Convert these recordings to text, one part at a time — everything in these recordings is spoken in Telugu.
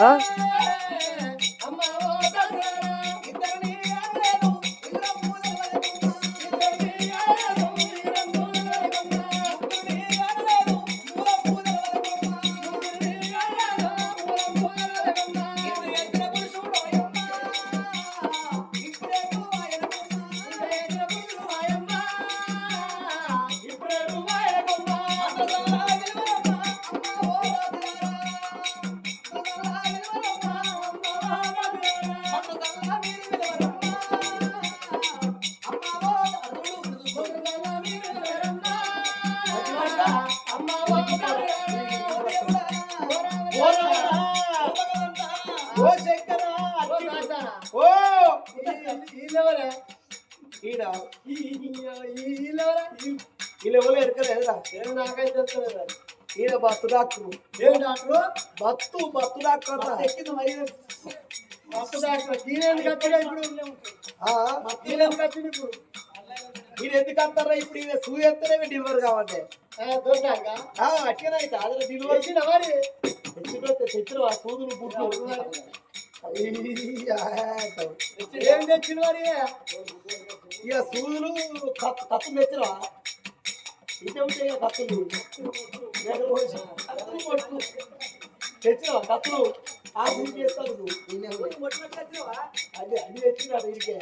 ఆ? ఓ డాక్టర్ ఏం డాక్టర్ బత్తు బత్తు డాక్టర్ రా. మస్తు డాక్టర్ దీనేం కట్టడా ఇప్పుడు? దీనేం కట్టడు ఇప్పుడు? ఈయన ఎందుకు అంటారా ఇప్పుడు? ఈయన సూ ఎత్తనే డెలివరీ కావాలి దొరికాక అట్లనే అయితే. అదే డెలివరీ వచ్చిన మరి? తెచ్చిపోతే తెచ్చిన సూదులు బుట్లు ఏం తెచ్చిన మరి? ఇక సూదులు కత్తు కత్తులు తెచ్చినా కత్తులు కత్తులు కత్తులు ఆ గురి చేస్తాను నువ్వు అదే అది తెచ్చినాడు ఇదికే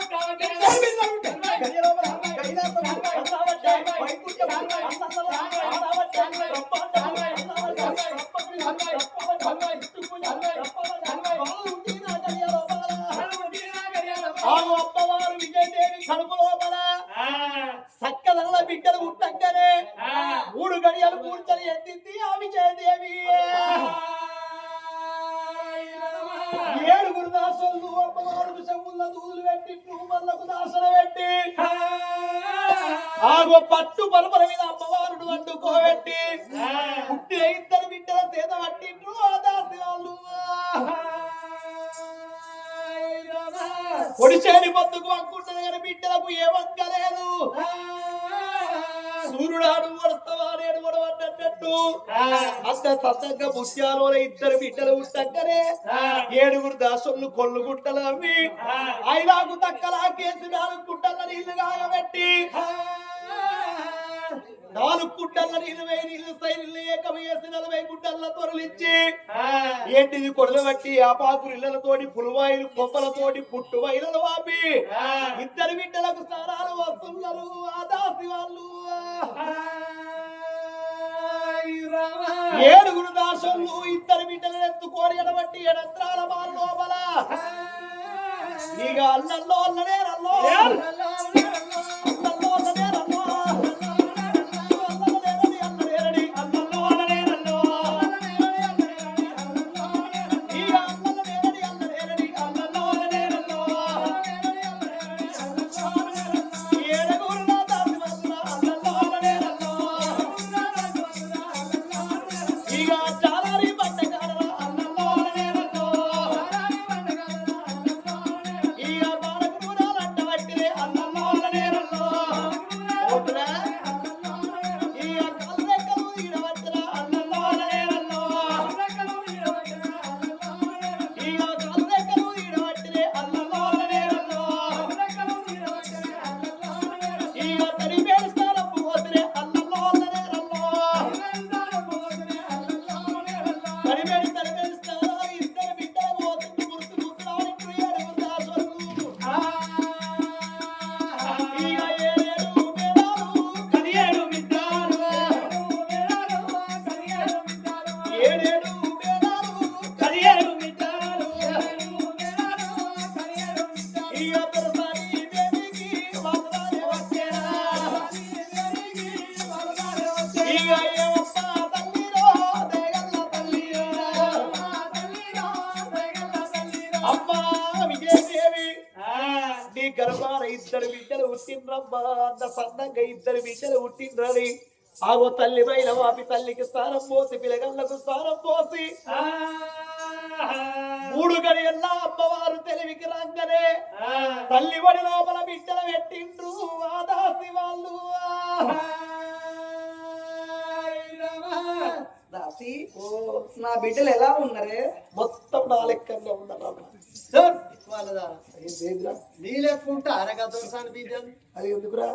ఆగు పుట్టిన ఇద్దరు బిడ్డల చేత పట్టిండ్రు. దాసి వాళ్ళు పొడిచేని పొద్దుకు అనుకుంటుంది కానీ బిడ్డలకు ఏ వంక లేదు సూర్యుడాడు వడస్తావా నేను వడవన్నట్టు అంత సత్తంగా ముత్యాలు ఇద్దరు బిడ్డలు ఉంటక్కనే ఏడుగురు దాసులు కొల్లు గుట్టలు అవి ఐలాగు తక్కలా కేసి నాలుగు గుట్టల నీళ్ళు కాగబెట్టి. నాలుగు వేయి నీళ్ళు సైలు ఏకం వేసి నలభై గుట్టల తొరలిచ్చి ఏంటిది కొడలు బట్టి ఆపాకులు ఇళ్ళతోటి పులువాయిలు కొమ్మలతోటి పుట్టు వైలలు వాపి. ఇద్దరు బిడ్డలకు స్నానాలు వస్తున్నారు ఆ దాసి వాళ్ళు. ఏడుగురు దాసులు ఇద్దరు బిడ్డలను ఎత్తుకోని ఎడబట్టి ఎడంత్రాల బాల లోపల. ఇక అల్లల్లో అల్లనే రల్లో. అల్లల్లో అల్లనే రల్లో. ಕಡಿಮೆ పుట్టిండ్రమ్మా అంత సన్నంగా ఇద్దరు బిడ్డలు పుట్టిండ్రని. ఆగో తల్లి పైన వాపి తల్లికి స్థానం పోసి పిలగళ్ళకు స్థానం పోసి. మూడు గడియల్లా అమ్మవారు తెలివికి రంగనే తల్లి వడి లోపల బిడ్డలు పెట్టిండ్రు. ఆదాసి వాళ్ళు. దాసి నా బిడ్డలు ఎలా ఉన్నరే? మొత్తం నా లెక్కనే ఉన్నారమ్మ వాళ్ళదా? ఏంటిరా నీ లెక్కుంటా అరగా దొరసాని బీజం అది ఎందుకురా?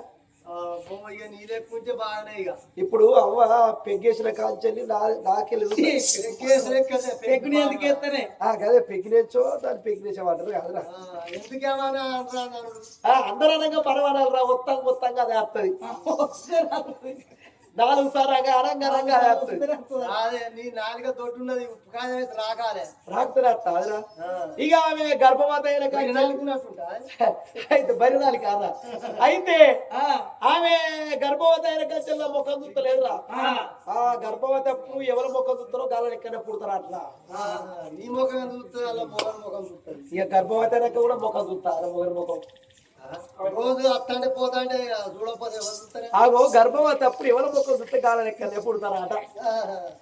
ఇక నీ లెక్కుంటే బాగానే ఇక ఇప్పుడు అవ్వ పెగ్గేసిన కాంచెల్లి నా నాకెళ్ళి పెగ్గుని ఎందుకు ఎత్తనే? అదే పెగ్గినేచ్చో దాన్ని పెగ్గినేసేవాటారు కాదురా. ఎందుకేమన్నా అనగా పరవాడాలి రా మొత్తం మొత్తంగా అది వస్తుంది నాలుగు సార్లు అనంగా అనంగా అది నీ నాలుగ ఉప్పుకాయ వేసి రాకాలే. రాకపోతే అదిరా ఇక ఆమె నలుగునట్టుంటా అయితే బరినాలి కాదా అయితే ఆమె గర్భవతి అయిన కంచెల్లో ముఖం చూస్తలేదురా. ఆ. గర్భవతి అప్పుడు ఎవరు ముఖం చూస్తారో గాలని ఎక్కడ పుడతారు అట్లా? నీ ముఖం ఎంత చూస్తుంది అలా మొగన్ ముఖం చూస్తుంది ఇక గర్భవతి అయినాక కూడా ముఖం చూస్తారు మొగరి ముఖం. రోజు అత్తంటే పోతాంటే చూడకపోతే ఆగో గర్భవతి అప్పుడు ఎవరి ముఖం చూస్తే గాలని ఎక్కడ పుడతారట.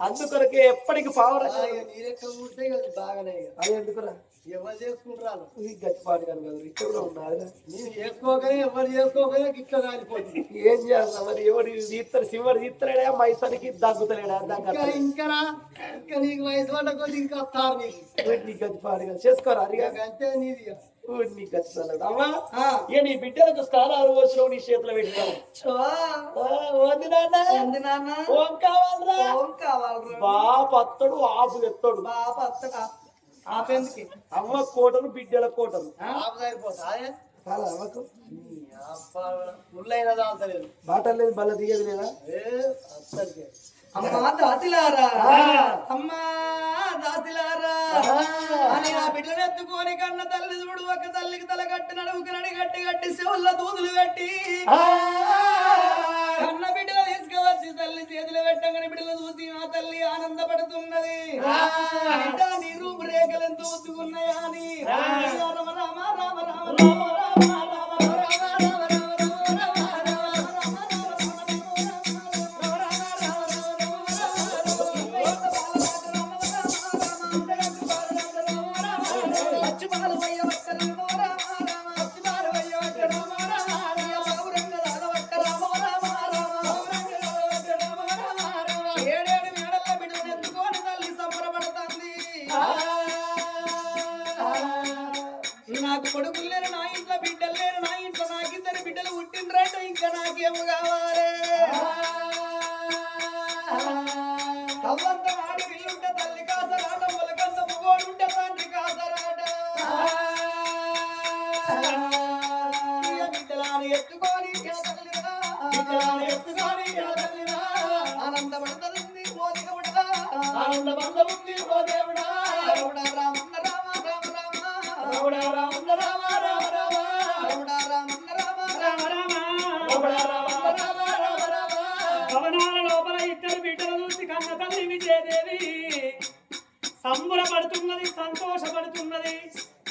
అందుకొరకే ఎప్పటికి పావుర ఆ, ఇక నీ లెక్క చూస్తే ఇక బాగానే అది ఎందుకురా? ఎవరు చేసుకుంటారు? కాదు కదా ఇక్కడ కూడా ఉన్నది నేను చేసుకోకనే ఎవరు చేసుకోకనే గిట్ల కాలిపోతుంది ఏం చేస్తా మరి? ఎవరు తీస్తారు? శివుడు తీస్తలేడా మైసనికి దగ్గుతలేడా ఇంకా దగ్గర ఇంకా ఇంకా నీకు వయసు పడ్డ కొద్ది ఇంకా వస్తారు నీకు. నీ గచ్చిపాటు కాదు. చేసుకోరా అంతే నీది. నీ బిడ్డలకు నీ చేతిలో పెట్టినావు చో. ఓంది నాన్న. ఎందు నాన్న. ఓం కావాలరా. ఓం కావాలరా. బా పత్తడు ఆపు ఎత్తడు బాప ఆపేందుకి? అమ్మ కోటలు బిడ్డల కోటలు ఆపు సరిపోతా అదే చాలా అమ్మకు ముళ్ళైన దాల్తలేదు బాటలు లేదు బల్ల దిగేది లేదా? అమ్మా దాసిలారా? అమ్మా దాసిలారా? అని ఆ బిడ్డను ఎత్తుకొని కన్న తల్లి చూడు ఒక తల్లికి తల కట్టి నడువుకి నడి గట్టి గట్టి చెవుల్లో దూదులు పెట్టి కన్న బిడ్డలు తీసుకువచ్చి తల్లి చేతులు పెట్టగానే బిడ్డలు చూసి ఆ తల్లి ఆనందపడుతున్నది. నీ రూపు రేఖలు ఎంత ఒత్తుకున్నాయా అని. నాకు కొడుకులు లేరు సంబరపడుతున్నది సంతోషపడుతున్నది.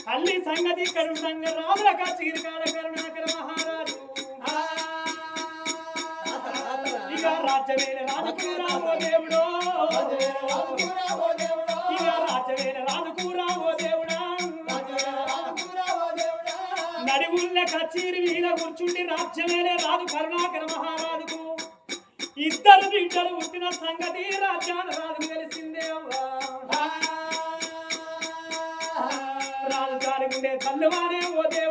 తల్లి సంగతి కరుణంగా రాజుల కాచిరికాడ కరుణాకర మహారాజు. ఇక రాజ్యవేల రాజకూరావో దేవుడో. ఇక రాజ్యవేల రాజకూరావో దేవుడా. నడివుల్ల కచేరి మీద కూర్చుండి రాజ్యమేలే రాజు కరుణాకర మహారాజుకు. ఇద్దరు బిడ్డలు పుట్టిన సంగతి రాజ్యాల రాజు తెలిసిందే అవ్వా. ఉండే గారి తల్లువానే ఓ దేవుడా.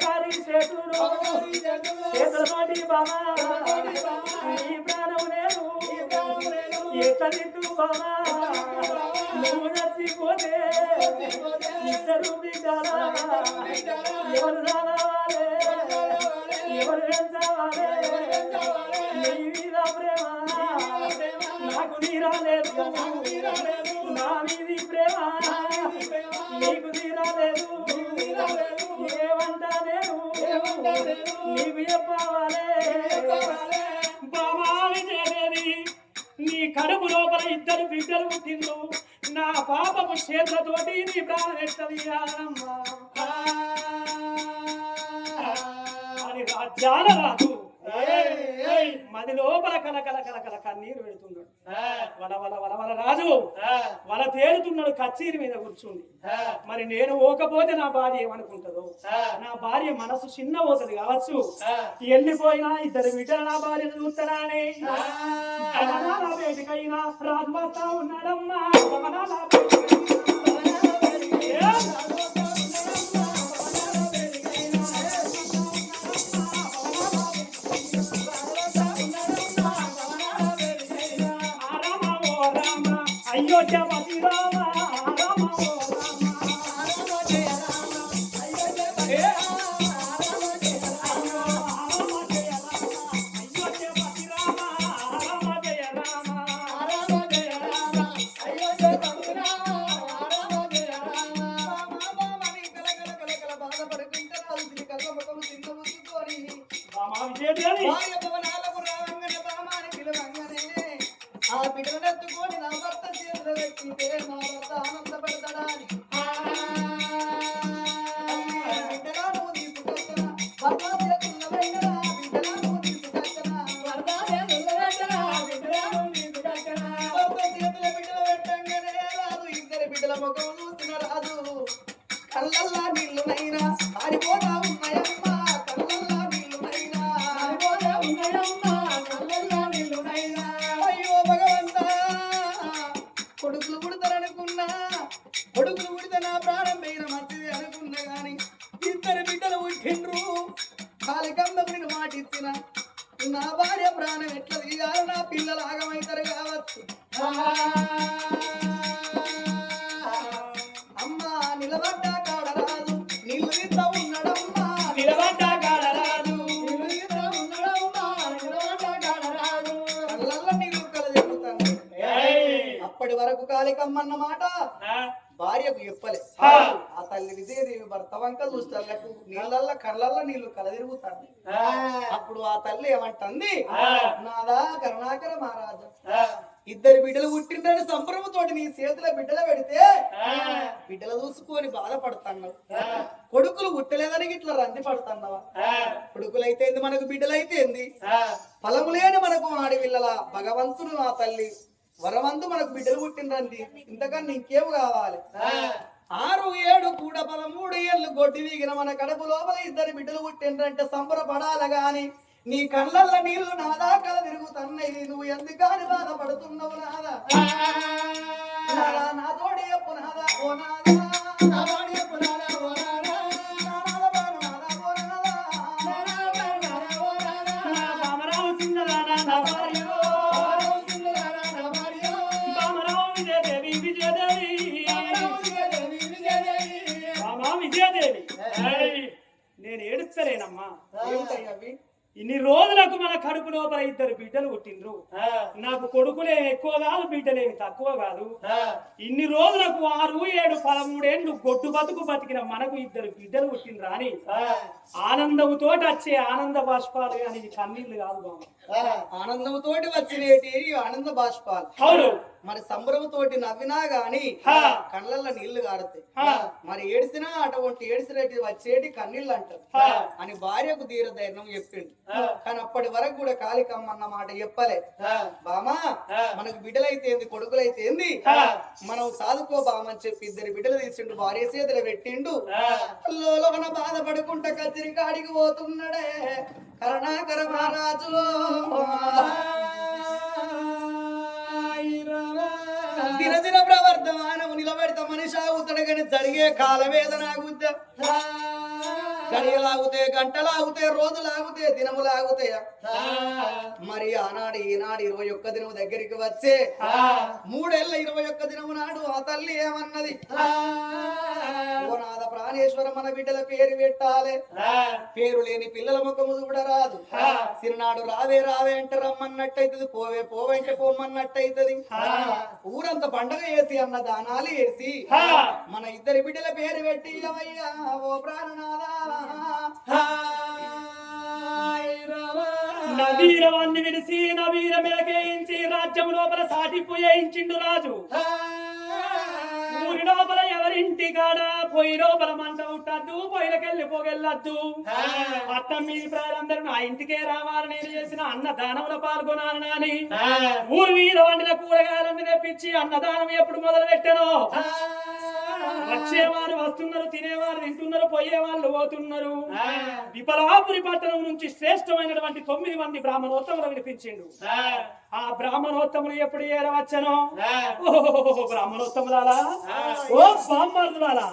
బామకారి చేతులు. చేతుల. మాటి బామ. ఈ ప్రాణం ఈ ఎత్తడిట్టు బావా నువ్వు నచ్చిపోతే ఇద్దరు బిడ్డలా. ఎవరు రావాలే ఎవరు పెంచావాలే నీ మీద ప్రేమ. నాకు తీరాలేదు నా మీది ప్రేమ. రాజు మది లోపల కల కల కల కల కన్నీరు పెడుతున్నాడు వల వల వల వల రాజు. వల తేలుతున్నాడు కచ్చీరి మీద కూర్చుండి. మరి నేను ఓకపోతే నా భార్య ఏమనుకుంటుందో? నా భార్య మనసు చిన్న పోతుంది కావచ్చు. వెళ్ళిపోయినా ఇద్దరు బిడ్డలు నా భార్య చూస్తారా అని రాజు వస్తా ఉన్నాడమ్మా. అయోధ్య పతి కళ్ళల్లో నీళ్ళు కలజెప్పుతాను అప్పటి వరకు కాలికమ్మన్న మాట భార్యకు చెప్పలే. ఆ. తల్లి విజయదేవి భర్త వంక చూస్తాలకు నీళ్ళల్ల కళ్ళల్లో నీళ్ళు కలదిరుగుతాను. అప్పుడు ఆ తల్లి ఏమంటుంది? నాదా కరుణాకర మహారాజా. ఇద్దరు బిడ్డలు పుట్టిందని సంబరముతోటి నీ చేతిలో బిడ్డలు పెడితే బిడ్డలు చూసుకొని బాధపడుతున్నావు. కొడుకులు పుట్టలేదని ఇట్లా రంది పడుతున్నావా? కొడుకులైతే ఏంది మనకు బిడ్డలైతే ఏంది? ఫలము లేని మనకు ఆడపిల్లల భగవంతుడు ఆ తల్లి. వరవంతు మనకు బిడ్డలు పుట్టిండ్రండి. ఇంతకన్నా ఇంకేం కావాలి? ఆరు ఏడు కూడా పదమూడు ఏళ్ళు గొడ్డి వీగిన మన కడుపు లోపల ఇద్దరు బిడ్డలు పుట్టిండ్రంటే సంబరపడాల గాని నీ కళ్ళల్ల నీళ్ళు నా దాకా తిరుగుతున్నాయి. నువ్వు ఎందుకని బాధపడుతున్నావు నాదా? నా తోడి చెప్పు నాదా ఓ నాదా. నా తోడి ఓ నేను ఏడుస్తలేనమ్మా. ఏమిటయ్యా అవి? ఇన్ని రోజులకు మన కడుపు లోపల ఇద్దరు బిడ్డలు పుట్టిండ్రు. నాకు కొడుకులేమి ఎక్కువ కాదు బిడ్డలేమి తక్కువ కాదు. ఇన్ని రోజులకు ఆరు ఏడు పదమూడేండ్లు గొడ్డు బతుకు బతికిన మనకు ఇద్దరు బిడ్డలు పుట్టిండ్రా అని ఆనందముతో వచ్చే ఆనంద బాష్పాలు కానీ ఇది కన్నీళ్ళు కాదు బామ్మ ఆనందంతోటి వచ్చినేటి ఆనంద బాష్పాలు. అవును. మరి సంబరంతోటి నవ్వినా గాని. కళ్ళల్లో నీళ్ళు కారుతాయి. మరి ఏడిసినా అటువంటి ఏడిసినట్టు వచ్చేటి కన్నీళ్ళు అంటారు. అని భార్యకు ధీర ధైర్యం చెప్పిండు కానీ అప్పటి వరకు కూడా కాళికమ్మన్న మాట చెప్పలే. బామా మనకు బిడ్డలైతే ఏంది కొడుకులైతే ఏంది మనం సాదుకో బామని చెప్పి ఇద్దరు బిడ్డలు తీసిండు భార్య చేతులు పెట్టిండు. లోన బాధపడుకుంటా కత్తిరి కాడికి పోతున్నాడే. కరుణాకర మహారాజు దినదిన ప్రవర్ధమానము నిలబెడతా మనిషి ఆగుతాడు కానీ జరిగే కాలవేదన గుద్ద గడియలాగుతే గంటలాగుతే రోజులాగుతే దినములాగుతే మరి ఆనాడు ఈనాడు ఇరవై ఒక్క దినము దగ్గరికి వచ్చే మూడేళ్ళ ఇరవై ఒక్క దినము నాడు ఆ తల్లి ఏమన్నది? నాద ప్రాణేశ్వర మన బిడ్డల పేరు పెట్టాలి. పేరు లేని పిల్లల ముఖము చూడరాదు. సిరినాడు రావే రావే అంటే రమ్మన్నట్టయితది పోవే పోవే అంటే పోమన్నట్టయితది. ఊరంతా పండగ వేసి అన్న దానాలు వేసి మన ఇద్దరి బిడ్డల పేరు పెట్టి ఓ ప్రాణనాదా నవీరవాన్ని విడిసి నవీర మెలకేయించి రాజ్యం లోపల సాటిపోయించిండు రాజు. ఊరి లోపల ఎవరింటి కాడ పొయ్యి లోపల మంట ఉట్టద్దు పొయ్యిలకెళ్ళి పోగెళ్ళద్దు. అత్తం మీది ప్రజలందరూ నా ఇంటికే రావాలని నేను చేసిన అన్నదానంలో పాల్గొనాలని అని ఊరి మీద వండిన కూరగాయలన్నీ తెప్పించి అన్నదానం ఎప్పుడు మొదలు పెట్టానో వచ్చేవారు వస్తున్నారు తినేవారు తింటున్నారు పోయేవాళ్ళు పోతున్నారు. విపలాపురి పట్టణం నుంచి శ్రేష్టమైనటువంటి తొమ్మిది మంది బ్రాహ్మణోత్తములు వినిపించిండు ఆ. బ్రాహ్మణోత్తములు ఎప్పుడు ఏరవచ్చనో? బ్రాహ్మణోత్తములాలా ఓ బామ్మార్దులాలా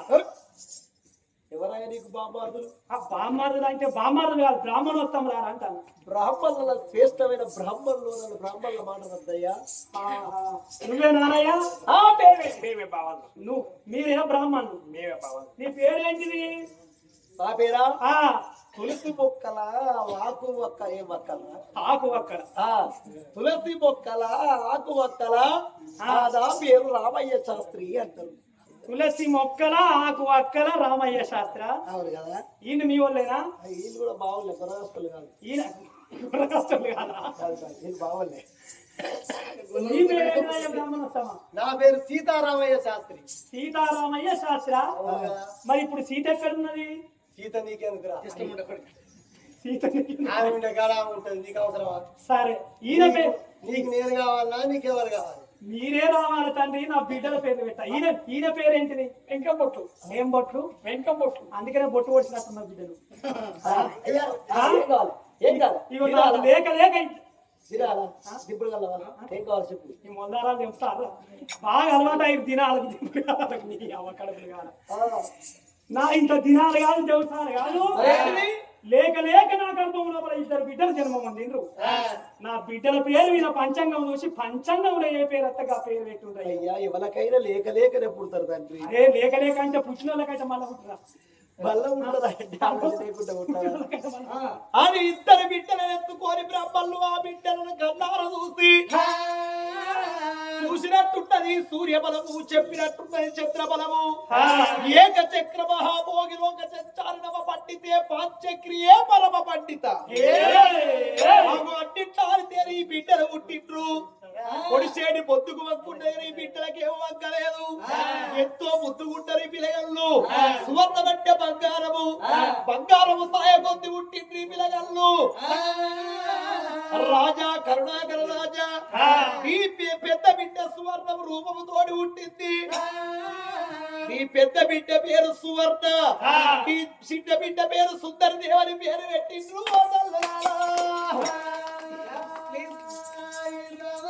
ఎవరైనా నీకు బాబార్దులు ఆ బామ్మార్దులు అంటే బామ్మార్దులు కాదు బ్రాహ్మణోత్తములారా అంటాను. బ్రాహ్మణుల శ్రేష్టమైన బ్రాహ్మణులు నన్ను బ్రాహ్మణుల మాట వద్దయ్యా. నువ్వే నానయ్య ఆ, మేమే మేమే బావాలి. నువ్వు మీరే బ్రాహ్మణులు? మేమే బావాలి. నీ పేరేంటిది? నా పేరా? ఆ. తులసి మొక్కల ఆకు ఒక్క ఏ మొక్కల? ఆకు ఆ, తులసి మొక్కల ఆకు ఒక్కల నా పేరు రామయ్య శాస్త్రి అంటారు. తులసి మొక్కల ఆకు అక్కల రామయ్య శాస్త్ర. అవును కదా. ఈయన మీ వాళ్ళేనా? వీళ్ళు కూడా బాగులే కొరగస్తులు కాదు. ఈయన కష్టాలు కాదా? బాగులే నీ పేరు సీతారామయ్య శాస్త్రి. సీతారామయ్య శాస్త్ర? మరి ఇప్పుడు సీత ఎక్కడున్నది? సీత నీకెందుకురా సీత ఆమె ఉంటుంది నీకు అవసరమా? సరే. ఈయన పేరు నీకు నేను కావాలా నీకెవరు కావాలి? మీరే రావాలి తండ్రి నా బిడ్డల పేరు పెట్ట. ఈయన ఈయన పేరేంటిది? వెంకం బొట్టు ఏం బొట్లు వెంకం బొట్టు అందుకనే బొట్టు పొడిచినట్టున్న బిడ్డలు. లేక లేక మొందారాలు చెప్తారు? బాగా అలవాటు అయ్యి దినాలకు దింపులు కాదు నీ కడుపులు కాదు. ఆ, నా ఇంత దినాలు కాదు దేవసాలు కాదు? లేక లేక నా గర్భం లోపల ఇద్దరు బిడ్డలు జన్మం పొందిండ్రు నా బిడ్డల పేరు మీద పంచాంగం చూసి పంచాంగంలో ఏ పేరు అత్తగా పేరు పెట్టుంటాయి అయ్యా? ఎవరికైనా లేక లేకనే పుడతారు తండ్రి. అదే లేక లేక అంటే పుట్టిన వాళ్ళకైతే మళ్ళీ ఆ, అని ఇద్దరు బిడ్డలను ఎత్తుకొని బ్రహ్మలు ఆ బిడ్డలను కన్నార చూసి చూసినట్టుంటది సూర్య బలము చెప్పినట్టుంటది చంద్ర బలము ఏక చక్ర మహాభోగి లోక సంచారినవ పండితే పాంచక్రియే పరమ పండిత. ఈ బిడ్డలు పుట్టిండ్రు. పొడిసేడి పొద్దుకు వక్కుంటే ఈ బిడ్డలకి ఏం వక్కలేదు ఎంతో ముద్దుగుంటారు ఈ పిల్లగళ్ళు సువర్ణ బంగారము. బంగారము సాయ కొద్ది పుట్టిండ్రు ఈ పిల్లగళ్ళు రాజా కరుణాకర రాజా. పె- పెద్ద బిడ్డ సువర్ణం రూపము తోడి పుట్టింది. నీ పెద్ద బిడ్డ పేరు సువర్ణ. నీ చిన్న బిడ్డ పేరు సుందర దేవని పేరు పెట్టిండ్రు.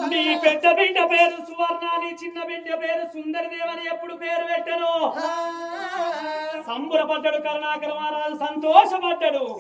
నీ పెద్ద బిడ్డ పేరు సువర్ణ నీ చిన్న బిడ్డ పేరు సుందరి దేవని ఎప్పుడు పేరు పెట్టను? సంబురపడ్డాడు కరుణాకర మహారాజు సంతోషపడ్డాడు.